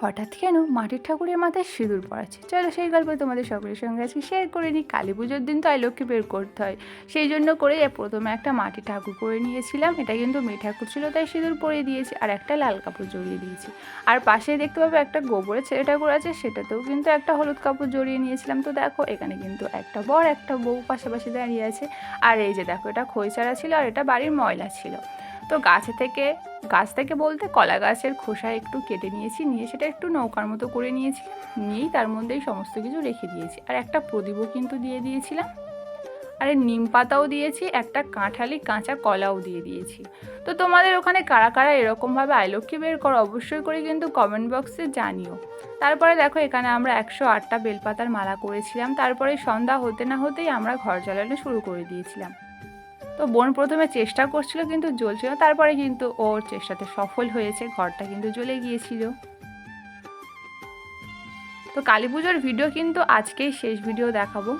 হঠাৎ কেন মাটির ঠাকুরের মাথায় সিঁদুর পড়াচ্ছে? চলো সেই গল্প তোমাদের সকলের সঙ্গে আজকে শেয়ার করে নিই। কালী পুজোর দিন তো আইলক্ষ্মী বের করতে হয়। সেই জন্য করে প্রথমে একটা মাটির ঠাকুর করে নিয়েছিলাম। এটা কিন্তু মেয়ে ঠাকুর ছিল, তাই সিঁদুর পরিয়ে দিয়েছি আর একটা লাল কাপড় জড়িয়ে দিয়েছি। আর পাশে দেখতে পাবে একটা গোবরের ছেলে ঠাকুর আছে, সেটাতেও কিন্তু একটা হলুদ কাপড় জড়িয়ে নিয়েছিলাম। তো দেখো, এখানে কিন্তু একটা বর, একটা বউ পাশাপাশি দাঁড়িয়ে আছে। আর এই যে দেখো, এটা খইচারা ছিল আর এটা বাড়ির ময়লা ছিল। তো গাছে থেকে, গাছ থেকে বলতে কলা গাছের খোসা একটু কেটে নিয়েছি, নিয়ে সেটা একটু নৌকার মতো করে নিয়েছি নিয়েই তার মধ্যেই সমস্ত কিছু রেখে দিয়েছি। আর একটা প্রদীপও কিন্তু দিয়ে দিয়েছিলাম। আর নিম পাতাও দিয়েছি, একটা কাঁঠালি কাঁচা কলাও দিয়ে দিয়েছি। তো তোমাদের ওখানে কারা কারা এরকমভাবে আইলক্ষ্মী বের করো অবশ্যই করে কিন্তু কমেন্ট বক্সে জানিও। তারপরে দেখো এখানে আমরা একশো আটটা বেলপাতার মালা করেছিলাম, তারপরে সন্ধ্যা হতে না হতেই আমরা ঘর জ্বালানো শুরু করে দিয়েছিলাম। তো বোন প্রথমে চেষ্টা করছিল কিন্তু জ্বলছিল, তারপরে কিন্তু ওর চেষ্টাতে সফল হয়েছে, ঘরটা কিন্তু জ্বলে গিয়েছিল। তো কালী পুজোর ভিডিও কিন্তু আজকেই শেষ ভিডিও দেখাবো।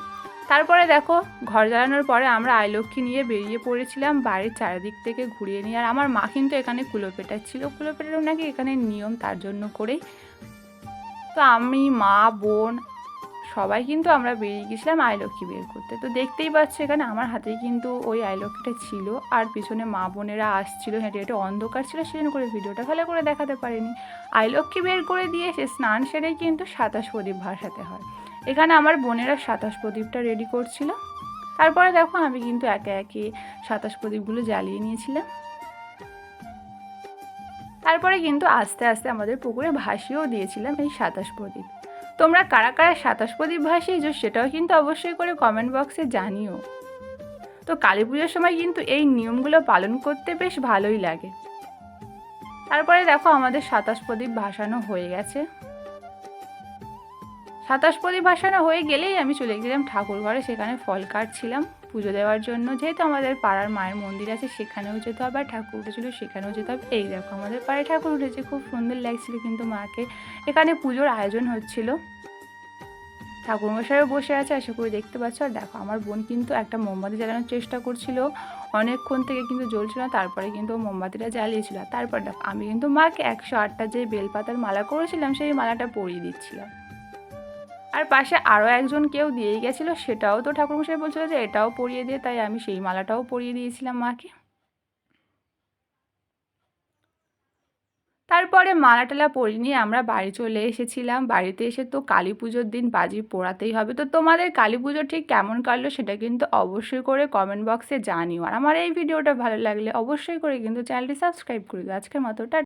তারপরে দেখো, ঘর জ্বালানোর পরে আমরা আইলক্ষ্মী নিয়ে বেরিয়ে পড়েছিলাম বাড়ির চারিদিক থেকে ঘুরিয়ে নিয়ে, আর আমার মা কিন্তু এখানে কুলো পেটাচ্ছিল কুলো পেটানো নাকি এখানে নিয়ম তার জন্য করেই। তো আমি মা, বোন সবাই কিন্তু আমরা বেরিয়ে গেছিলাম আইলক্ষ্মী বের করতে। তো দেখতেই পাচ্ছ এখানে আমার হাতেই কিন্তু ওই আইলক্ষ্মীটা ছিল। আর পিছনে মা বোনেরা আসছিল, হেঁটে হেঁটে অন্ধকার ছিল, সেজন্য করে ভিডিওটা ভালো করে দেখাতে পারিনি। আইলক্ষ্মী বের করে দিয়ে সে স্নান সেরেই কিন্তু সাতাশ প্রদীপ ভাসাতে হয়। এখানে আমার বোনেরা সাতাশ প্রদীপটা রেডি করছিল। তারপরে দেখো আমি কিন্তু একে একে সাতাশ প্রদীপগুলো জ্বালিয়ে নিয়েছিলাম। তারপরে কিন্তু আস্তে আস্তে আমাদের পুকুরে ভাসিয়েও দিয়েছিলাম এই সাতাশ প্রদীপ। তোমরা কারা কারা সাতাশ প্রদীপ ভাসিয়েছো সেটাও কিন্তু অবশ্যই করে কমেন্ট বক্সে জানিও। তো কালী পুজোর সময় কিন্তু এই নিয়মগুলো পালন করতে বেশ ভালোই লাগে। তারপরে দেখো আমাদের সাতাশ প্রদীপ ভাসানো হয়ে গেছে। সাতাশ প্রদীপ ভাসানো হয়ে গেলেই আমি চলে গেলাম ঠাকুর ঘরে, সেখানে ফল কাটছিলাম। পুজো দেওয়ার জন্য যেহেতু আমাদের পাড়ার মায়ের মন্দির আছে, সেখানেও যেতে হবে। আর ঠাকুর উঠেছিল, সেখানেও যেতে হবে। এই দেখো, আমাদের পাড়ায় ঠাকুর উঠেছে। খুব সুন্দর লাগছিল কিন্তু মাকে। এখানে পুজোর আয়োজন হচ্ছিল। ঠাকুরমশাইও বসে আছে, আশা করে দেখতে পাচ্ছ। আর দেখো, আমার বোন কিন্তু একটা মোমবাতি জ্বালানোর চেষ্টা করছিল। অনেকক্ষণ থেকে কিন্তু জ্বলছিল না, তারপরে কিন্তু মোমবাতিটা জ্বালিয়েছিল। তারপর দেখো, আমি কিন্তু মাকে একশো আটটা যে বেলপাতার মালা করেছিলাম, সেই মালাটা পরিয়ে দিচ্ছিলাম। আর পাশে আরও একজন কেউ দিয়েই গেছিল, সেটাও তো ঠাকুরমশাই বলছিল যে এটাও পরিয়ে দিয়ে তাই আমি সেই মালাটাও পরিয়ে দিয়েছিলাম মাকে। তারপরে মালা টালা পরিয়ে নিয়ে আমরা বাড়ি চলে এসেছিলাম। বাড়িতে এসে তো কালী পুজোর দিন বাজি পোড়াতেই হবে। তো তোমাদের কালী পুজো ঠিক কেমন কাটলো সেটা কিন্তু অবশ্যই করে কমেন্ট বক্সে জানিও। আর আমার এই ভিডিওটা ভালো লাগলে অবশ্যই করে কিন্তু চ্যানেলটি সাবস্ক্রাইব করে দিও। আজকের মতো, টা